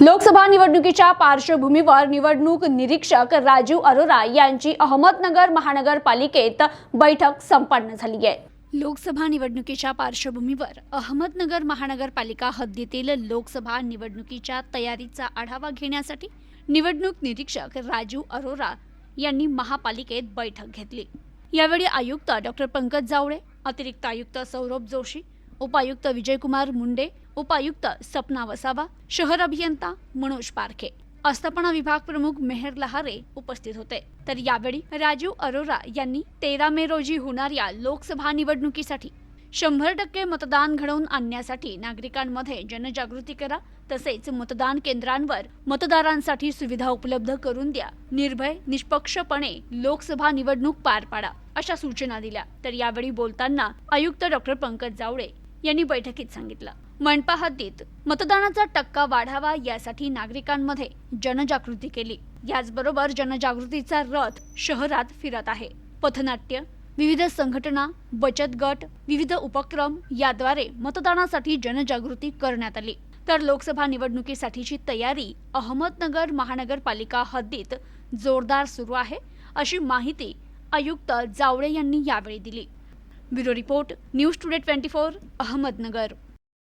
लोकसभा निवडणुकीच्या पार्श्वभूमीवर निवडणूक निरीक्षक राजीव अरोरा यांची अहमदनगर महानगरपालिकेत बैठक संपन्न झाली आहे. लोकसभा निवडणुकीच्या पार्श्वभूमीवर अहमदनगर महानगरपालिका हद्दीतील लोकसभा निवडणुकीच्या तयारीचा आढावा घेण्यासाठी निवडणूक निरीक्षक राजीव अरोरा यांनी महापालिकेत बैठक घेतली. यावेळी आयुक्त डॉक्टर पंकज जावळे अतिरिक्त आयुक्त सौरभ जोशी उपायुक्त विजयकुमार मुंडे उपायुक्त सपना वसावा शहर अभियंता मनोज पारखे आस्थापना विभाग प्रमुख मेहर लहारे उपस्थित होते. तर यावेळी राजीव अरोरा यांनी तेरा मे रोजी होणाऱ्या लोकसभा निवडणुकीसाठी शंभर टक्के मतदान घडवून आणण्यासाठी नागरिकांमध्ये जनजागृती करा तसेच मतदान केंद्रांवर मतदारांसाठी सुविधा उपलब्ध करून द्या. निर्भय निष्पक्षपणे लोकसभा निवडणूक पार पाडा अशा सूचना दिल्या. तर यावेळी बोलताना आयुक्त डॉक्टर पंकज जावळे यांनी बैठकीत सांगितलं. मनपा हद्दीत मतदानाचा टक्का वाढावा यासाठी नागरिकांमध्ये जनजागृती केली. याचबरोबर जनजागृतीचा रथ शहरात फिरत आहे. पथनाट्य विविध संघटना बचत गट विविध उपक्रम याद्वारे मतदानासाठी जनजागृती करण्यात आली. तर लोकसभा निवडणुकीसाठीची तयारी अहमदनगर महानगरपालिका हद्दीत जोरदार सुरू आहे अशी माहिती आयुक्त जावळे यांनी यावेळी दिली. Bureau report news today twenty four Ahmednagar.